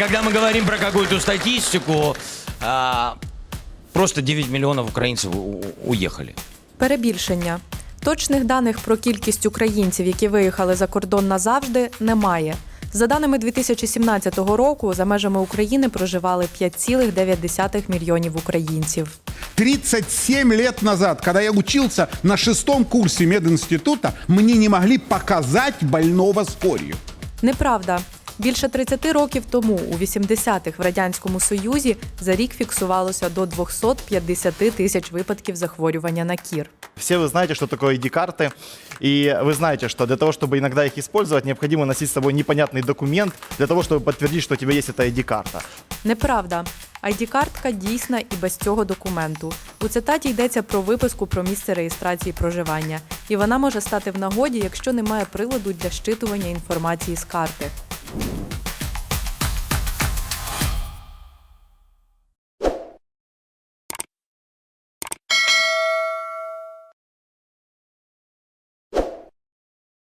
когда мы говорим про какую-то статистику, а, просто 9 миллионов украинцев у- уехали. Перебільшення. Точних даних про кількість українців, які виїхали за кордон назавжди, немає. За даними 2017 року, за межами України проживали 5,9 мільйонів українців. 37 лет назад, когда я учился на шестом курсе мединститута, мне не могли показать больного с корью. Неправда. Більше 30 років тому, у 80-х в радянському союзі, за рік фіксувалося до 250 тисяч випадків захворювання на кір. Все вы знаете, что такое ID-карты, и вы знаете, что для того, чтобы иногда их использовать, необходимо носить с собой непонятный документ для того, чтобы подтвердить, что у тебя есть эта ID-карта. Неправда. ID-картка дійсна і без цього документу. У цитаті йдеться про виписку про місце реєстрації проживання, і вона може стати в нагоді, якщо немає приладу для щитування інформації з карти.